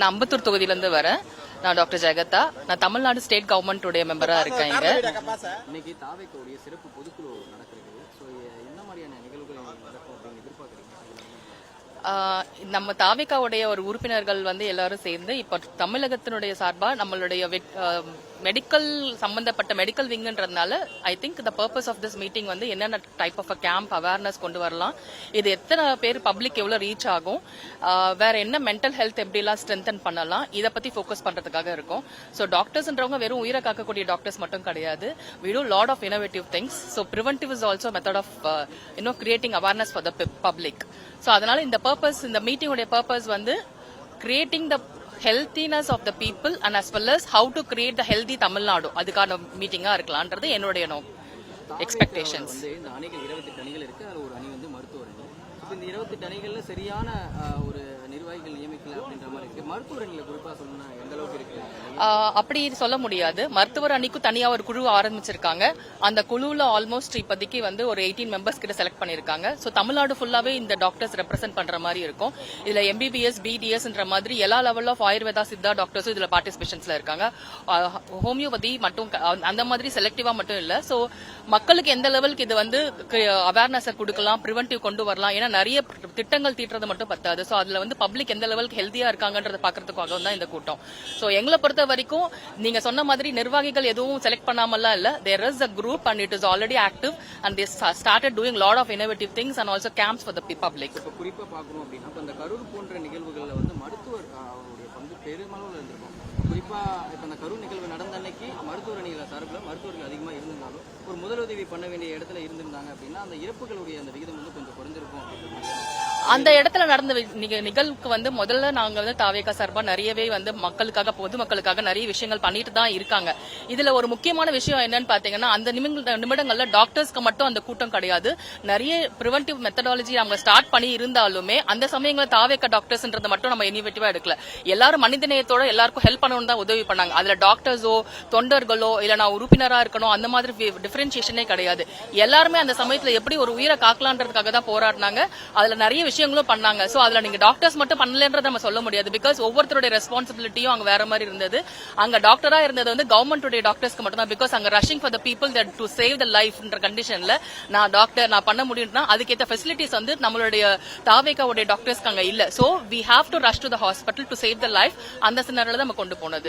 நான் அம்பத்தூர் தொகுதியிலேருந்து வரேன். நான் டாக்டர் ஜெகதா. நான் தமிழ்நாடு ஸ்டேட் கவர்மெண்ட்டுடைய மெம்பராக இருக்கேன் இங்க. இன்னைக்கு தாவைக்கோடைய சிறப்பு பொதுக்குழு நடக்கிறது. ஸோ என்ன மாதிரியான நிகழ்வுகள் நடக்கும் அப்படின்னு எதிர்பார்க்குறீங்க? நம்ம தாவிகாவுடைய ஒரு உறுப்பினர்கள் வந்து எல்லாரும் சேர்ந்து இப்ப தமிழகத்தினுடைய சார்பா நம்மளுடைய மெடிக்கல் சம்பந்தப்பட்ட medical விங்ன்றதுனால I think the purpose of this meeting வந்து என்னென்ன டைப் ஆஃப் கேம்ப் அவேர்னஸ் கொண்டு வரலாம் இது எத்தனை பேர் பப்ளிக் எவ்வளவு ரீச் ஆகும் வேற என்ன மென்டல் ஹெல்த் எப்படிலாம் ஸ்ட்ரென்தன் பண்ணலாம் இதை பத்தி ஃபோக்கஸ் பண்றதுக்காக இருக்கும். ஸோ டாக்டர்ஸ்ன்றவங்க வெறும் உயிரை காக்கக்கூடிய டாக்டர்ஸ் மட்டும் கிடையாது. We do lot of innovative things so preventive is also method of of creating awareness for the public so அதனால இந்த பர்பஸ் இந்த மீட்டிங்குடைய பர்பஸ் வந்து creating the healthiness of the people and as well as how to create the healthy Tamil Nadu அதுக்கான மீட்டிங்கா இருக்கலாம்ன்றது என்னுடைய no expectations இந்த அணிகள் இருபத்தெட்டு அணிகள் இருக்கு. அதில் ஒரு அணி வந்து மருத்துவர் அணி. இப்போ இந்த இருபத்தெட்டு அணிகள்ல சரியான ஒரு அப்படின்ற மாதிரி இருக்கு. மருத்துவர் அணியில் குறிப்பாக எந்த அளவுக்கு இருக்கு? அப்படி சொல்ல முடியாது. மருத்துவர் அணிக்கு தனியா ஒரு குழு ஆரம்பிச்சிருக்காங்க. அந்த குழுவில் ஆல்மோஸ்ட் இப்போதைக்கு வந்து ஒரு எயிட்டீன் மெம்பர்ஸ் கிட்ட செலக்ட் பண்ணிருக்காங்க சோ தமிழ்நாடு ஃபுல்லாவே இந்த டாக்டர்ஸ் ரெப்ரசென்ட் பண்ற மாதிரி இருக்கும். இதுல எம்பிபிஎஸ் பிடிஎஸ்ன்ற மாதிரி எல்லா லெவல் ஆஃப் ஆயுர்வேதா சித்தா டாக்டர்ஸும் இதுல பார்ட்டிசிபேஷன்ஸ்ல இருக்காங்க. ஹோமியோபதி மட்டும் அந்த மாதிரி செலக்டிவா மட்டும் இல்ல. சோ மக்களுக்கு எந்த லெவலுக்கு இது வந்து அவேர்னஸ் கொடுக்கலாம் ப்ரிவென்டிவ் கொண்டு வரலாம் ஏன்னா நிறைய திட்டங்கள் தீட்டுறது மட்டும் பத்தாது. சோ அதுல வந்து பப்ளிக் எந்த லெவல் லெவலுக்கு ஹெல்த்தியா இருக்காங்கன்றத பாக்குறதுக்காக தான் இந்த கூட்டம். சோ எங்களை பொறுத்த வரைக்கும் நீங்க சொன்ன மாதிரி நிர்வாகிகள் எதுவும் செலக்ட் பண்ணாமலாம் இல்ல. There is a group and it is already active and they started doing lot of innovative things and also camps for the public இப்போ குறிப்பா பார்க்கணும் அப்படின்னா இந்த கரூர் போன்ற நிகழ்வுகளில் வந்து மருத்துவர் அவருடைய பங்கு பெருமளவில் இருந்திருக்கும். குறிப்பாக இப்போ இந்த கரூர் நிகழ்வு நடந்த அன்னைக்கு மருத்துவர் அணிகள் சார்பில் மருத்துவர்கள் அதிகமாக இருந்திருந்தாலும் ஒரு முதலுதவி பண்ண வேண்டிய இடத்துல இருந்திருந்தாங்க அப்படின்னா அந்த இறப்புகளுடைய அந்த விகிதம் வந்து கொஞ்சம் குறைஞ்சிருக்கும் அப்படின்னு அந்த இடத்துல நடந்த நிகழ்வுக்கு வந்து முதல்ல நாங்க வந்து தாவேகா சார்பா நிறையவே வந்து மக்களுக்காக பொதுமக்களுக்காக நிறைய விஷயங்கள் பண்ணிட்டு தான் இருக்காங்க. இதுல ஒரு முக்கியமான விஷயம் என்னன்னு பாத்தீங்கன்னா அந்த நிமிடங்கள்ல டாக்டர்ஸ்க்கு மட்டும் அந்த கூட்டம் கிடையாது. நிறைய ப்ரிவென்டிவ் மெத்தடாலஜி அவங்க ஸ்டார்ட் பண்ணி இருந்தாலுமே அந்த சமயங்களில் தாவேக்கா டாக்டர்ஸ்ன்றது மட்டும் நம்ம இனிவேட்டிவா எடுக்கல. எல்லாரும் மனிதநேயத்தோட எல்லாருக்கும் ஹெல்ப் பண்ணணும் தான் உதவி பண்ணாங்க. அதுல டாக்டர்ஸோ தொண்டர்களோ இல்ல நான் உறுப்பினரா இருக்கணும் அந்த மாதிரி டிஃபரன்சியேஷனே கிடையாது. எல்லாருமே அந்த சமயத்துல எப்படி ஒரு உயிரை காக்கலான்றதுக்காக தான் போராடினாங்க. அதுல நிறைய விஷயம் விஷயங்களும் பண்ணாங்க. சோ அதுல நீங்க டாக்டர்ஸ் மட்டும் பண்ணலன்றத நம்ம சொல்ல முடியாது. பிகாஸ் ஒவ்வொருத்தருடைய ரெஸ்பான்சிபிலிட்டியும் அங்க வேற மாதிரி இருந்தது. அங்க டாக்டரா இருந்தது வந்து கவர்மெண்ட்டுடைய டாக்டர்ஸ்க்கு மட்டும் தான் பிகாஸ் அங்க rushing for the people that to save the லைஃப்ன்ற கண்டிஷன்ல நான் டாக்டர் நான் பண்ண முடியும்னா அதுக்கேற்ற ஃபெசிலிட்டிஸ் வந்து நம்மளுடைய தாவேக்காவுடைய டாக்டர்ஸ்க்கு அங்க இல்ல. So we have to rush to the hospital to save the life அந்த சின்னரில் நம்ம கொண்டு போனது.